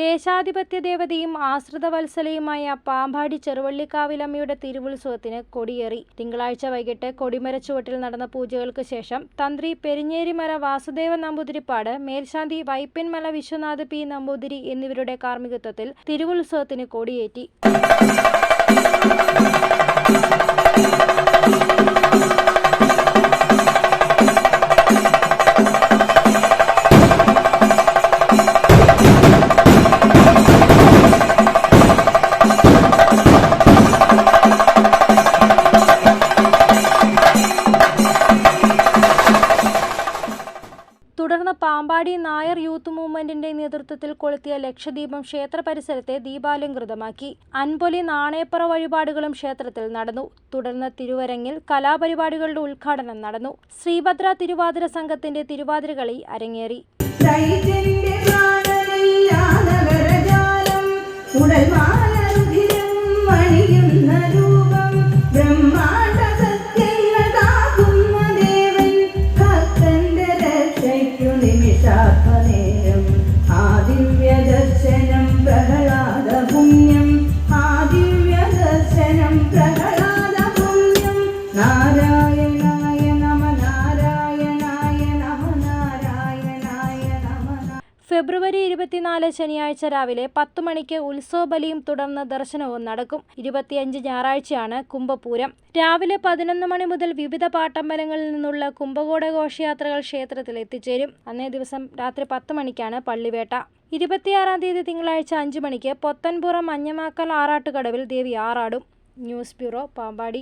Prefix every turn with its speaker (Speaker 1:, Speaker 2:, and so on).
Speaker 1: ദേശാധിപത്യ ദേവതയും ആശ്രിത വത്സലയുമായ പാമ്പാടി ചെറുവള്ളിക്കാവിലമ്മയുടെ തിരുവുത്സവത്തിന് കൊടിയേറി. തിങ്കളാഴ്ച വൈകിട്ട് കൊടിമരച്ചുവട്ടിൽ നടന്ന പൂജകൾക്ക് ശേഷം തന്ത്രി പെരിഞ്ഞേരിമല വാസുദേവ നമ്പൂതിരിപ്പാട് മേൽശാന്തി വൈപ്പിൻമല വിശ്വനാഥ് പി നമ്പൂതിരി എന്നിവരുടെ കാർമ്മികത്വത്തിൽ തിരുവുത്സവത്തിന് കൊടിയേറ്റി. തുടർന്ന് പാമ്പാടി നായർ യൂത്ത് മൂവ്മെന്റിന്റെ നേതൃത്വത്തിൽ കൊളുത്തിയ ലക്ഷദ്വീപം ക്ഷേത്ര പരിസരത്തെ ദീപാലംകൃതമാക്കി അൻപൊലി നാണയപ്പുറ വഴിപാടുകളും ക്ഷേത്രത്തിൽ നടന്നു. തുടർന്ന് തിരുവരങ്ങിൽ കലാപരിപാടികളുടെ ഉദ്ഘാടനം നടന്നു. ശ്രീഭദ്ര തിരുവാതിര സംഘത്തിന്റെ തിരുവാതിരകളി അരങ്ങേറി.
Speaker 2: പുണ്യം നാരായണായ നമ നാരായണായ നമ നാരായണായ നമ
Speaker 1: ഫെബ്രുവരി ഇരുപത്തിനാല് ശനിയാഴ്ച രാവിലെ പത്ത് മണിക്ക് ഉത്സവ ബലിയും തുടർന്ന് ദർശനവും നടക്കും. ഇരുപത്തിയഞ്ച് ഞായറാഴ്ചയാണ് കുംഭപൂരം. രാവിലെ പതിനൊന്ന് മണി മുതൽ വിവിധ പാട്ടമ്പലങ്ങളിൽ നിന്നുള്ള കുംഭകോട ഘോഷയാത്രകൾ ക്ഷേത്രത്തിൽ എത്തിച്ചേരും അന്നേ ദിവസം രാത്രി പത്ത് മണിക്കാണ് പള്ളിവേട്ട. ഇരുപത്തിയാറാം തീയതി തിങ്കളാഴ്ച അഞ്ച് മണിക്ക് പൊത്തൻപുറം മഞ്ഞമാക്കൽ ആറാട്ടുകടവിൽ ദേവി ആറാടും. News bureau Pampady.